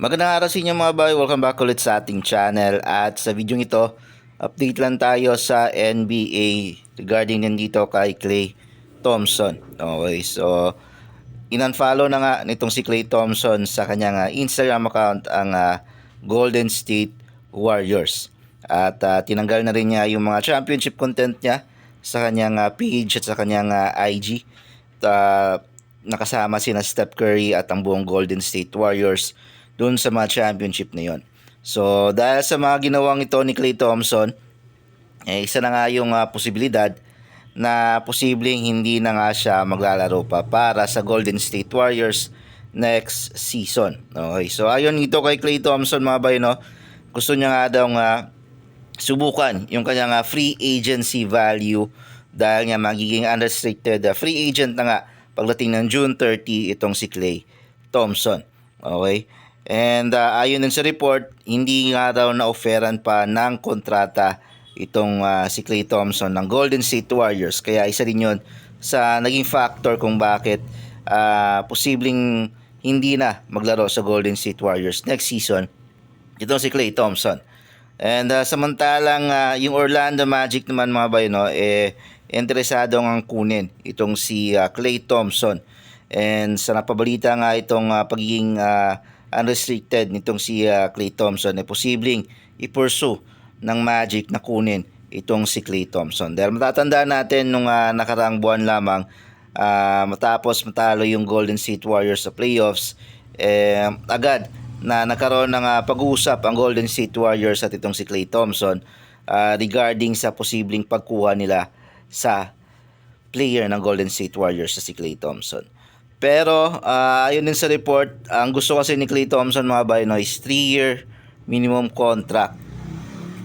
Magandang araw sa inyo mga boy, welcome back ulit sa ating channel at sa video ito, update lang tayo sa NBA regarding nandito kay Clay Thompson. Okay, so in-unfollow na nga nitong si Clay Thompson sa kanyang ah, Instagram account ang ah, Golden State Warriors. At ah, tinanggal na rin niya yung mga championship content niya sa kanyang ah, page at sa kanyang ah, IG. Ah, nakasama sina Steph Curry at ang buong Golden State Warriors doon sa mga championship na yon. So dahil sa mga ginawang ito ni Klay Thompson, eh, isa na nga yung ah, posibilidad na posibleng hindi na nga siya maglalaro pa para sa Golden State Warriors next season. Okay, so ayon dito kay Klay Thompson mga bay, no, gusto niya nga daw nga subukan yung kanyang ah, free agency value dahil nga magiging unrestricted ah, free agent na nga pagdating ng June 30 itong si Clay Thompson. Okay? And ah, ayon din sa report, hindi nga daw na-offeran pa ng kontrata itong ah, si Clay Thompson ng Golden State Warriors. Kaya isa din yun sa naging factor kung bakit ah, posibleng hindi na maglaro sa Golden State Warriors next season itong si Clay Thompson. And ah, samantalang ah, yung Orlando Magic naman mga bayo no, eh interesado ang kunin itong si ah, Clay Thompson. And sa napabalita nga itong ah, pagiging ah, unrestricted nitong si ah, Klay Thompson ay posibleng i-pursue ng Magic na kunin itong si Klay Thompson. Dahil matatandaan natin nung ah, nakaraang buwan lamang ah, matapos matalo yung Golden State Warriors sa playoffs eh, agad na nagkaroon ng ah, pag-uusap ang Golden State Warriors at itong si Klay Thompson ah, regarding sa posibleng pagkuha nila sa player ng Golden State Warriors na si Klay Thompson. Pero ah, ayun din sa report, ang gusto kasi ni Klay Thompson mga bayo no, is 3-year minimum contract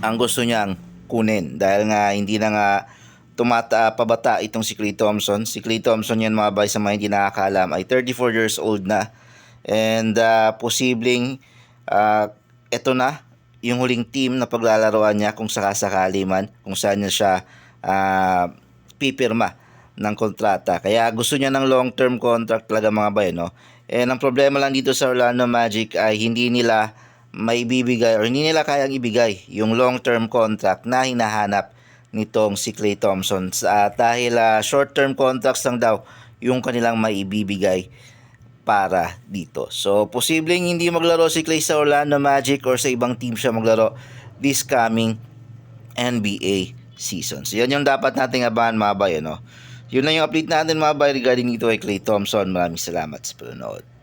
ang gusto niyang kunin. Dahil nga hindi na nga tumata pabata itong si Klay Thompson. Si Klay Thompson yan mga bay sa mga hindi nakakalam ay 34 years old na. And ah, posibleng ah, eto na yung huling team na paglalaroan niya kung sakasakali man kung saan niya siya ah, pipirma ng kontrata. Kaya gusto niya ng long-term contract talaga mga bay, no? And ang problema lang dito sa Orlando Magic ay hindi nila maibibigay or hindi nila kayang ibigay yung long-term contract na hinahanap nitong si Klay Thompson. Sa, dahil ah, short-term contracts lang daw yung kanilang maibibigay para dito. So, posibleng hindi maglaro si Klay sa Orlando Magic or sa ibang team siya maglaro this coming NBA season. So, yan yung dapat nating abangan mga bay, ano? Yun lang yung update natin mga bay regarding dito kay Klay Thompson. Maraming salamat sa panonood.